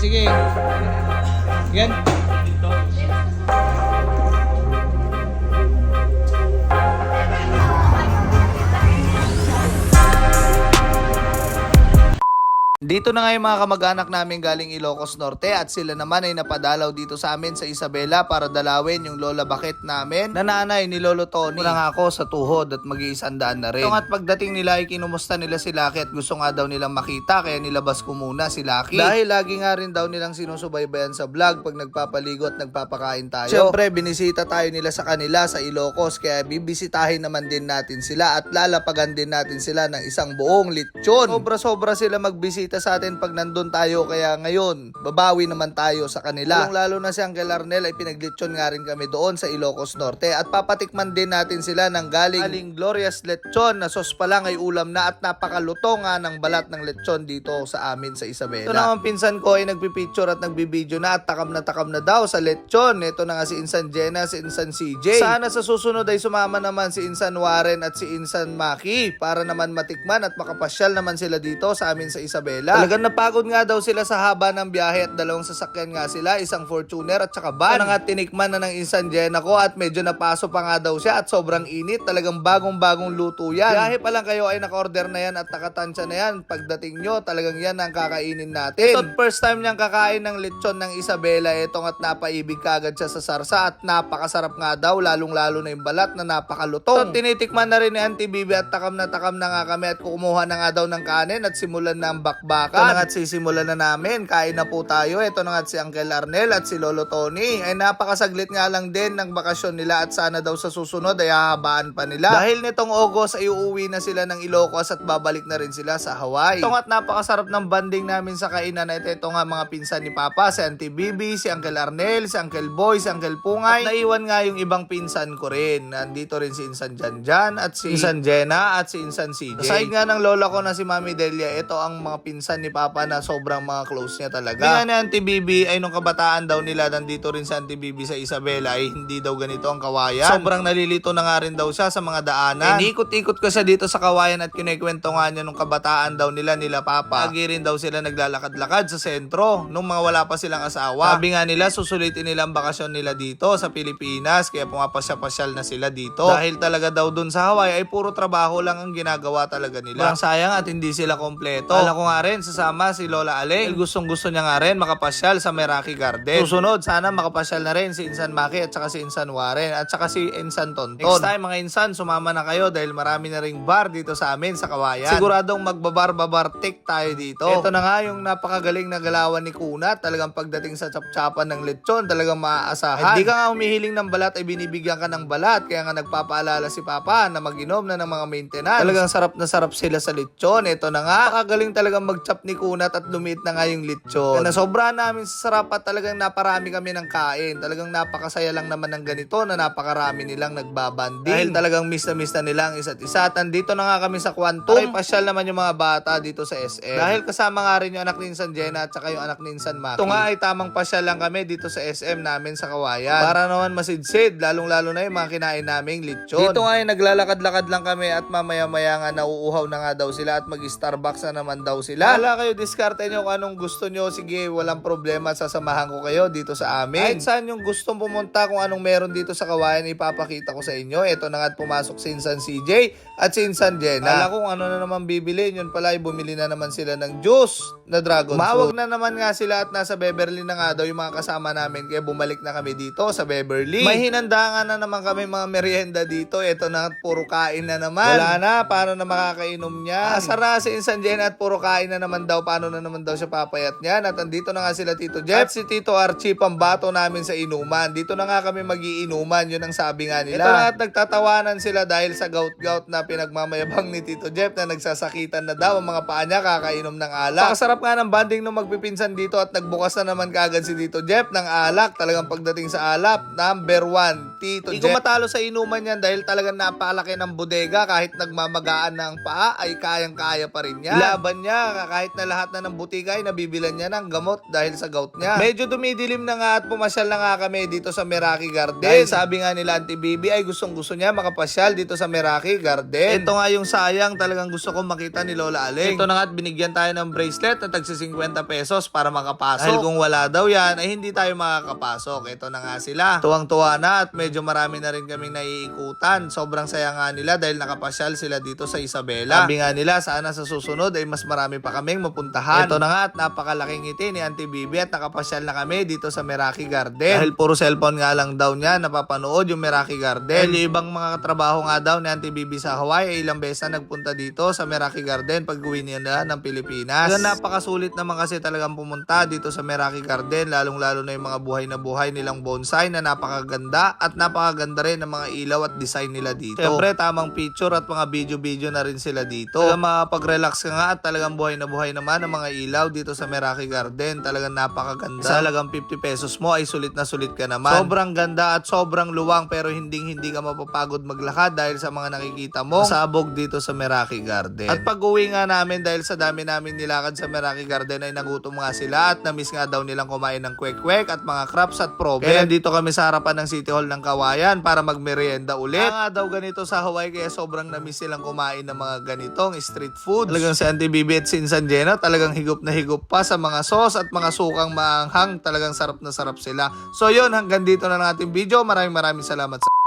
sige. Yan. Dito na nga yung mga kamag-anak namin galing Ilocos Norte at sila naman ay napadalaw dito sa amin sa Isabela para dalawin yung Lola Bakit namin na nanay ni Lolo Tony. Una nga ako sa tuhod at mag-iisandaan na rin. Ito at pagdating nila ay kinumusta nila si Lucky at gusto nga daw nilang makita kaya nilabas ko muna si Lucky. Dahil lagi nga rin daw nilang sinusubaybayan sa vlog pag nagpapaligo at nagpapakain tayo. Siyempre, binisita tayo nila sa kanila sa Ilocos kaya bibisitahin naman din natin sila at lalapagan din natin sila ng isang buong lechon. Sobra-sobra sila magbisita sa atin pag nandun tayo kaya ngayon, babawi naman tayo sa kanila. Lalo, lalo na si Uncle Arnel ay pinaglechon nga rin kami doon sa Ilocos Norte at papatikman din natin sila ng galing, galing glorious lechon na sos pa lang ay ulam na at napakaluto nga ng balat ng lechon dito sa amin sa Isabela. Ito naman pinsan ko ay nagpipicture at nagbibideo na at takam na takam na daw sa lechon. Ito na nga si Insan Jenna, si Insan CJ. Sana sa susunod ay sumama naman si Insan Warren at si Insan Maki para naman matikman at makapasyal naman sila dito sa amin sa Isabela. Talagang napagod nga daw sila sa haba ng biyahe at dalawang sasakyan nga sila, isang Fortuner at saka van. Na nga tinikman na ng Insan Jenna ko at medyo napaso pa nga daw siya at sobrang init. Talagang bagong-bagong luto yan. Biyahe pa lang kayo ay naka-order na yan at nakatansya na yan. Pagdating nyo, talagang yan ang kakainin natin. Ito first time niyang kakain ng lechon ng Isabela. Itong at napaibig kagad siya sa sarsa at napakasarap nga daw, lalong-lalo na yung balat na napakalutong. Ito, tinitikman na rin ni Auntie Bibi at takam na takam na nga kami at kumuha na nga daw ng kanin at simulan na ang bakbakan. Ito na nga at sisimulan na namin. Kain na po tayo. Ito na nga at si Uncle Arnel at si Lolo Tony. Ay napakasaglit nga lang din ng bakasyon nila at sana daw sa susunod ay hahabaan pa nila. Dahil nitong August ay uuwi na sila ng Ilocos at babalik na rin sila sa Hawaii. Ito nga at napakasarap ng banding namin sa kainan na ito. Ito nga mga pinsan ni Papa, si Auntie Bibi, si Uncle Arnel, si Uncle Boy, si Uncle Pungay. At naiwan nga yung ibang pinsan ko rin. Nandito rin si Insan Janjan at si Insan Jenna at si Insan CJ. Aside nga ng lola ko na si Mami Delia, ito ang mga pinsan ni Papa na sobrang mga close niya talaga. Nga ni Auntie Bibi ay nung kabataan daw nila nandito rin si Auntie Bibi sa Isabela ay hindi daw ganito ang kawayan. Sobrang nalilito na nga rin daw siya sa mga daanan. Inikot-ikot ko siya dito sa kawayan at kinikwento nga niya nung kabataan daw nila nila Papa. Lagi rin daw sila naglalakad-lakad sa sentro nung mga wala pa silang asawa. Sabi nga nila susulitin nila ang bakasyon nila dito sa Pilipinas kaya pumapasya-pasyal na sila dito. Dahil talaga daw dun sa Hawaii ay puro trabaho lang ang ginagawa talaga nila. Parang sayang at hindi sila kompleto. Alam ko nga rin sasama si Lola Aleng. Gustong gusto niya nga rin makapasyal sa Meraki Garden. Susunod sana makapasyal na rin si Insan Maki at saka si Insan Warren at saka si Insan Tonton. Next time mga Insan sumama na kayo dahil marami na ring bar dito sa amin sa Kawayan. Siguradong magbabar-babar-tik tayo dito. Ito na nga yung napakagaling na galawan ni Kuna. Talagang pagdating sa chapchapan ng lechon, talagang maaasahan. Hindi ka nga humihiling ng balat ay binibigyan ka ng balat. Kaya nga nagpapaalala si Papa na maginom na ng mga maintenance. Talagang sarap na sarap sila sa lechon. Ito na nga, napakagaling talagang magchap ni Kunat at lumit na nga yung lechon. Kaya nasobra namin sa sarap at talagang naparami kami ng kain. Talagang napakasaya lang naman ng ganito na napakarami nilang nagbabanding. Dahil talagang miss na miss na nila ang isa't isa. At nandito na nga kami sa Quantum. Ay pasyal naman yung mga bata dito sa SM. Dahil kasama nga rin yung anak ni Insan Jenna at saka yung anak ni Insan Maki. Ito nga ay tamang pasyal lang kami dito sa SM namin sa Kawayan. Para naman masidsid, lalong-lalo na yung mga kinain naming lechon. Dito nga ay naglalakad-lakad lang kami at mamaya-maya nga nauuhaw na nga daw sila at mag-Starbucks na naman daw sila. Wala kayo, diskarte nyo kung anong gusto nyo. Sige, walang problema. Sasamahan ko kayo dito sa amin. Kahit saan yung gustong pumunta, kung anong meron dito sa Kawayan, ipapakita ko sa inyo. Ito na nga at pumasok si Insan CJ at si Insan Jenna. Kala kung ano na naman bibili, yun pala ay bumili na naman sila ng juice na dragon Mawag na naman nga sila at nasa Beverly na nga daw yung mga kasama namin kaya bumalik na kami dito sa Beverly. May hinandangan na naman kami mga merienda dito. Ito na puro kain na naman. Wala na, paano na makakainom niya? Asara si Insan Jenna at puro kain na naman daw. Paano na naman daw siya papayat niyan? At andito na nga sila Tito Jeff at si Tito Archie pambato namin sa inuman. Dito na nga kami magiinuman. Yun ang sabi nga nila. Ito na at nagtatawanan sila dahil sa gout-gout na pinagmamayabang ni Tito Jeff na nagsasakitan na daw ang mga paa niya kakainom ng alak. Pakasarap nga ng banding nung magpipinsan dito at nagbukas na naman kaagad si Tito Jeff ng alak. Talagang pagdating sa alak, number one. Tito Hindi ko matalo sa inuman yan dahil talagang napakalaki ng bodega kahit nagmamagaan ng paa ay kayang-kaya pa rin yan. Laban niya kahit na lahat na ng butika ay nabibilan niya ng gamot dahil sa gout niya. Medyo dumidilim na nga at pumasyal na nga kami dito sa Meraki Garden. Dahil sabi nga nila Auntie Bibi ay gustong gusto niya makapasyal dito sa Meraki Garden. Ito nga yung sayang talagang gusto ko makita ni Lola Aling. Ito na nga at binigyan tayo ng bracelet na tagsi 50 pesos para makapasok. Dahil kung wala daw yan ay hindi tayo makakapasok. Ito na nga sila. Tuwang-tuwa na at medyo marami na rin kaming naiikutan. Sobrang saya nga nila dahil nakapasyal sila dito sa Isabela. Sabi nga nila sana sa susunod ay mas marami pa kaming mapuntahan. Ito na nga at napakalaking ngiti ni Auntie Bibi at nakapasyal na kami dito sa Meraki Garden. Dahil puro cellphone nga lang daw niya napapanood yung Meraki Garden. Dahil yung ibang mga trabaho nga daw ni Auntie Bibi sa Hawaii ay ilang beses na nagpunta dito sa Meraki Garden pag uwi niya na ng Pilipinas. Kaya napakasulit naman kasi talagang pumunta dito sa Meraki Garden lalong-lalo na yung mga buhay na buhay nilang bonsai na napakaganda at napakaganda rin ng mga ilaw at design nila dito. Siyempre tamang picture at mga video-video na rin sila dito. Kaya makapag-relax ka nga at talagang buhay na buhay naman ang mga ilaw dito sa Meraki Garden. Talagang napakaganda. Sa halagang 50 pesos mo ay sulit na sulit ka naman. Sobrang ganda at sobrang luwang pero hindi hindi ka mapapagod maglakad dahil sa mga nakikita mo sabog dito sa Meraki Garden. At pag uwi nga namin dahil sa dami namin nilakad sa Meraki Garden ay nagutom nga sila at namiss nga daw nilang kumain ng kwek-kwek at mga crabs at probe. Kaya dito kami sa harapan ng City Hall ng Kawayan para magmerienda ulit. Kaya nga daw ganito sa Hawaii kaya sobrang namiss silang kumain ng mga ganitong street food. Talagang si Auntie Bibi at si Jenna talagang higop na higop pa sa mga sauce at mga sukang maanghang. Talagang sarap na sarap sila. So yun, hanggang dito na lang ating video. Maraming maraming salamat sa